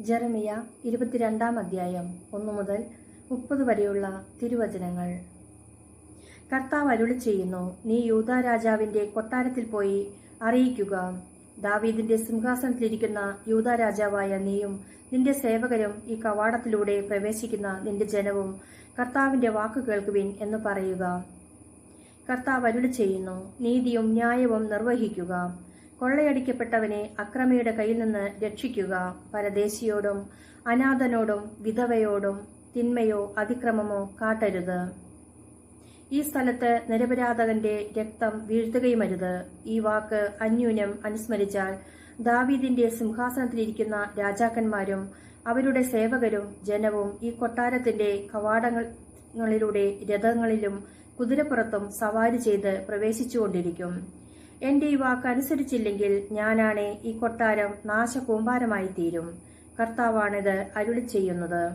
ജെറമിയ ഇരുപത്തിരണ്ടാം അധ്യായം ഒന്നു മുതൽ മുപ്പത് വരെയുള്ള തിരുവചനങ്ങൾ. കർത്താവ് അരുളി ചെയ്യുന്നു നീ യൂത രാജാവിന്റെ കൊട്ടാരത്തിൽ പോയി അറിയിക്കുക. ദാവീദിന്റെ സിംഹാസനത്തിലിരിക്കുന്ന യൂത രാജാവായ നീയും നിന്റെ സേവകരും ഈ കവാടത്തിലൂടെ പ്രവേശിക്കുന്ന നിന്റെ ജനവും കർത്താവിന്റെ വാക്ക് കേൾക്കുവിൻ എന്ന് പറയുക. കർത്താവ് അരുളി ചെയ്യുന്നു നീതിയും ന്യായവും നിർവഹിക്കുക. കൊള്ളയടിക്കപ്പെട്ടവനെ അക്രമിയുടെ കയ്യിൽ നിന്ന് രക്ഷിക്കുക. പരദേശിയോടും അനാഥനോടും വിധവയോടും തിന്മയോ അതിക്രമമോ കാട്ടരുത്. ഈ സ്ഥലത്ത് നിരപരാധകന്റെ രക്തം വീഴ്ത്തുകയുമരുത്. ഈ വാക്ക് അന്യൂനം അനുസ്മരിച്ചാൽ ദാവീദിന്റെ സിംഹാസനത്തിലിരിക്കുന്ന രാജാക്കന്മാരും അവരുടെ സേവകരും ജനവും ഈ കൊട്ടാരത്തിന്റെ കവാടങ്ങളിലൂടെ രഥങ്ങളിലും കുതിരപ്പുറത്തും സവാരി ചെയ്ത് പ്രവേശിച്ചുകൊണ്ടിരിക്കും. എന്റെ ഈ വാക്ക് അനുസരിച്ചില്ലെങ്കിൽ ഞാനാണ് ഈ കൊട്ടാരം നാശകൂമ്പാരമായി തീരും കർത്താവാണിത് അരുളി ചെയ്യുന്നത്.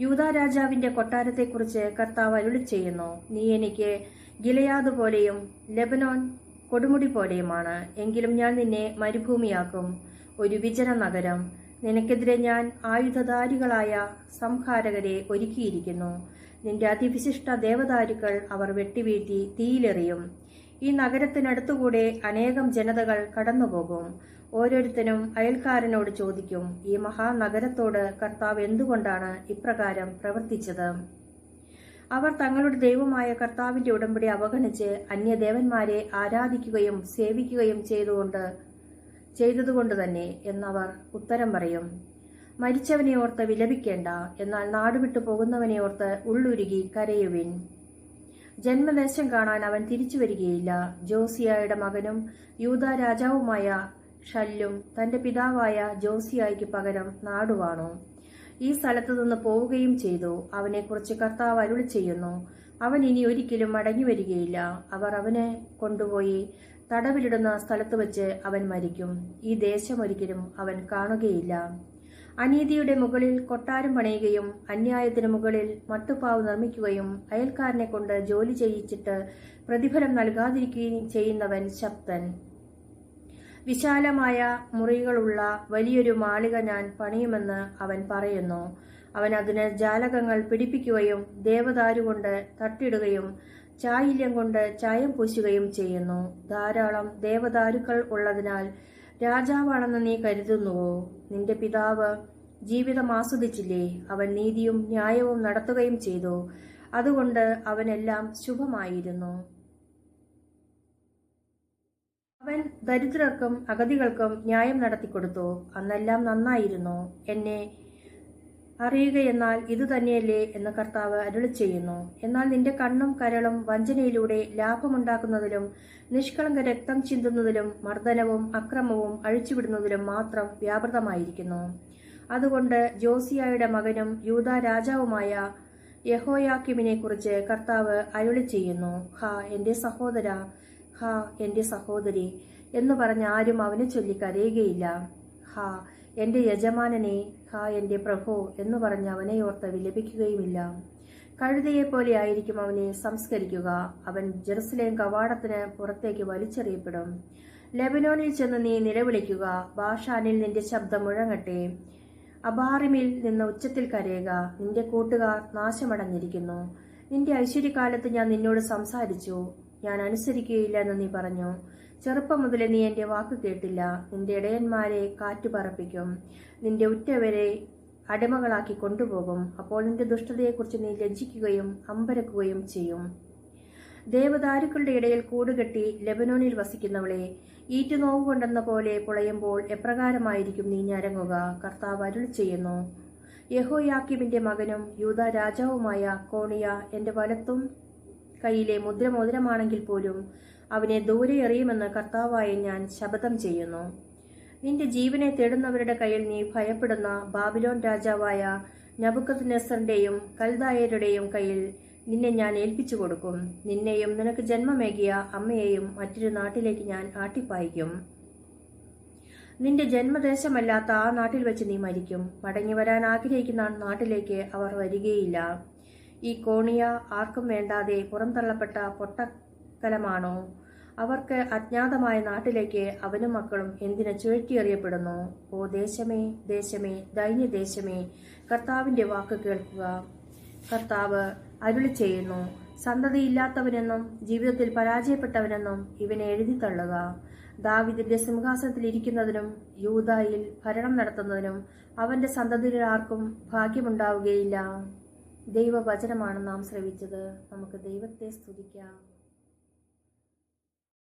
യൂതാ രാജാവിന്റെ കൊട്ടാരത്തെക്കുറിച്ച് കർത്താവ് അരുളി ചെയ്യുന്നു. നീ എനിക്ക് ഗിലയാദ് പോലെയും ലെബനോൻ കൊടുമുടി പോലെയുമാണ്. എങ്കിലും ഞാൻ നിന്നെ മരുഭൂമിയാക്കും. ഒരു വിജന നഗരം. നിനക്കെതിരെ ഞാൻ ആയുധധാരികളായ സംഹാരകരെ ഒരുക്കിയിരിക്കുന്നു. നിന്റെ അതിവിശിഷ്ട ദേവദാരുക്കൾ അവർ വെട്ടിവീഴ്ത്തി തീയിലെറിയും. ഈ നഗരത്തിനടുത്തുകൂടെ അനേകം ജനതകൾ കടന്നുപോകും. ഓരോരുത്തരും അയൽക്കാരനോട് ചോദിക്കും ഈ മഹാനഗരത്തോട് കർത്താവ് എന്തുകൊണ്ടാണ് ഇപ്രകാരം പ്രവർത്തിച്ചത്? അവർ തങ്ങളുടെ ദൈവമായ കർത്താവിന്റെ ഉടമ്പടി അവഗണിച്ച് അന്യദേവന്മാരെ ആരാധിക്കുകയും സേവിക്കുകയും ചെയ്തുകൊണ്ട് ചെയ്തതുകൊണ്ട് തന്നെ എന്നവർ ഉത്തരം പറയും. മരിച്ചവനെ ഓർത്ത് വിലപിക്കേണ്ട എന്നാൽ നാടുവിട്ടു പോകുന്നവനെ ഓർത്ത് ഉള്ളുരുകി കരയുവിൻ. ജന്മദേശം കാണാൻ അവൻ തിരിച്ചു വരികയില്ല. ജോസിയായുടെ മകനും യൂത രാജാവുമായ ഷല്ലും തന്റെ പിതാവായ ജോസിയായിക്ക് പകരം നാടുവാണു. ഈ സ്ഥലത്തു നിന്ന് പോവുകയും ചെയ്തു. അവനെക്കുറിച്ച് കർത്താവ് അരുളി ചെയ്യുന്നു. അവൻ ഇനി ഒരിക്കലും മടങ്ങി വരികയില്ല. അവർ അവനെ കൊണ്ടുപോയി തടവിലിടുന്ന സ്ഥലത്ത് വെച്ച് അവൻ മരിക്കും. ഈ ദേശം ഒരിക്കലും അവൻ കാണുകയില്ല. അനീതിയുടെ മുകളിൽ കൊട്ടാരം പണിയുകയും അന്യായത്തിന് മുകളിൽ മട്ടുപ്പാവ് നിർമ്മിക്കുകയും അയൽക്കാരനെ കൊണ്ട് ജോലി ചെയ്യിച്ചിട്ട് പ്രതിഫലം നൽകാതിരിക്കുകയും ചെയ്യുന്നവൻ ശക്തൻ. വിശാലമായ മുറികളുള്ള വലിയൊരു മാളിക ഞാൻ പണിയുമെന്ന് അവൻ പറയുന്നു. അവൻ അതിന് ജാലകങ്ങൾ പിടിപ്പിക്കുകയും ദേവദാരുകൊണ്ട് തട്ടിടുകയും ചായില്യം കൊണ്ട് ചായം പൂശുകയും ചെയ്യുന്നു. ധാരാളം ദേവദാരുക്കൾ ഉള്ളതിനാൽ രാജാവാണെന്ന് നീ കരുതുന്നുവോ? നിന്റെ പിതാവ് ജീവിതം ആസ്വദിച്ചില്ലേ? അവൻ നീതിയും ന്യായവും നടത്തുകയും ചെയ്തു. അതുകൊണ്ട് അവനെല്ലാം ശുഭമായിരുന്നു. അവൻ ദരിദ്രർക്കും അഗതികൾക്കും ന്യായം നടത്തിക്കൊടുത്തു. അന്നെല്ലാം നന്നായിരുന്നു. എന്നെ അറിയുകയെന്നാൽ ഇത് തന്നെയല്ലേ എന്ന കർത്താവ് അരുളി ചെയ്യുന്നു. എന്നാൽ നിന്റെ കണ്ണും കരളും വഞ്ചനയിലൂടെ ലാഭമുണ്ടാക്കുന്നതിലും നിഷ്കളങ്ക രക്തം ചിന്തുന്നതിലും മർദ്ദനവും അക്രമവും അഴിച്ചുവിടുന്നതിലും മാത്രം വ്യാപൃതമായിരിക്കുന്നു. അതുകൊണ്ട് ജോസിയായുടെ മകനും യൂത രാജാവുമായ യഹോയാക്കിമിനെ കുറിച്ച് കർത്താവ് അരുളി ചെയ്യുന്നു. ഹാ എന്റെ സഹോദര ഹാ എന്റെ സഹോദരി എന്ന് പറഞ്ഞ് ആരും അവനെ ചൊല്ലി കരയുകയില്ല. ഹാ എന്റെ യജമാനനെ ഹാ എന്റെ പ്രഭു എന്ന് പറഞ്ഞ് അവനെ ഓർത്ത് വിലപിക്കുകയുമില്ല. കഴുതയെ പോലെ ആയിരിക്കും അവനെ സംസ്കരിക്കുക. അവൻ ജെറുസലേം കവാടത്തിന് പുറത്തേക്ക് വലിച്ചെറിയപ്പെടും. ലെബനോനിൽ ചെന്ന് നീ നിലവിളിക്കുക. ബാഷാനിൽ നിന്റെ ശബ്ദം മുഴങ്ങട്ടെ. അബാറിമിൽ നിന്ന് ഉച്ചത്തിൽ കരയുക. നിന്റെ കൂട്ടുകാർ നാശമടഞ്ഞിരിക്കുന്നു. നിന്റെ ഐശ്വര്യകാലത്ത് ഞാൻ നിന്നോട് സംസാരിച്ചു. ഞാൻ അനുസരിക്കുകയില്ല എന്ന് നീ പറഞ്ഞു. ചെറുപ്പം മുതൽ നീ എന്റെ വാക്ക് കേട്ടില്ല. നിന്റെ ഇടയന്മാരെ കാറ്റു പറപ്പിക്കും നിന്റെ ഉറ്റവരെ അടിമകളാക്കി കൊണ്ടുപോകും. അപ്പോൾ നിന്റെ ദുഷ്ടതയെക്കുറിച്ച് നീ ലജ്ജിക്കുകയും അമ്പരക്കുകയും ചെയ്യും. ദേവദാരുക്കളുടെ ഇടയിൽ കൂടുകെട്ടി ലെബനോനിൽ വസിക്കുന്നവളെ ഈറ്റുനോവുകൊണ്ടെന്ന പോലെ പുളയുമ്പോൾ എപ്രകാരമായിരിക്കും നീ ഞരങ്ങുക? കർത്താവ് അരുൾ ചെയ്യുന്നു. യഹോയാക്കിമിന്റെ മകനും യൂത രാജാവുമായ കോണിയ എന്റെ വലത്തും കയ്യിലെ മുദ്രമോതിരമാണെങ്കിൽ പോലും അവനെ ദൂരെ എറിയുമെന്ന് കർത്താവായി ഞാൻ ശപഥം ചെയ്യുന്നു. നിന്റെ ജീവനെ തേടുന്നവരുടെ കയ്യിൽ നീ ഭയപ്പെടുന്ന ബാബിലോൺ രാജാവായ നബുക്കത് നെസറിന്റെയും കൽദായരുടെയും കയ്യിൽ നിന്നെ ഞാൻ ഏൽപ്പിച്ചു കൊടുക്കും. നിന്നെയും നിനക്ക് ജന്മമേകിയ അമ്മയെയും മറ്റൊരു നാട്ടിലേക്ക് ഞാൻ ആട്ടിപ്പായിക്കും. നിന്റെ ജന്മദേശമല്ലാത്ത ആ നാട്ടിൽ വെച്ച് നീ മരിക്കും. മടങ്ങി വരാൻ ആഗ്രഹിക്കുന്ന നാട്ടിലേക്ക് അവർ വരികയില്ല. ഈ കോണിയ ആർക്കും വേണ്ടാതെ പുറന്തള്ളപ്പെട്ട പൊട്ടക്കലമാണോ അവർക്ക് അജ്ഞാതമായ നാട്ടിലേക്ക് അവനും മക്കളും എന്തിനു ചുഴറ്റിയെറിയപ്പെടുന്നു? ഓ ദേശമേ ദേശമേ ദൈന്യദേശമേ കർത്താവിന്റെ വാക്ക് കേൾക്കുക. കർത്താവ് അരുളി ചെയ്യുന്നു സന്തതിയില്ലാത്തവനെന്നും ജീവിതത്തിൽ പരാജയപ്പെട്ടവനെന്നും ഇവനെ എഴുതി തള്ളുക. ദാവിദിന്റെ സിംഹാസനത്തിൽ ഇരിക്കുന്നതിനും യൂതായിൽ ഭരണം നടത്തുന്നതിനും അവന്റെ സന്തതിയിൽ ആർക്കും ഭാഗ്യമുണ്ടാവുകയില്ല. ദൈവവചനമാണ് നാം ശ്രവിച്ചത്. നമുക്ക് ദൈവത്തെ സ്തുതിക്കാം.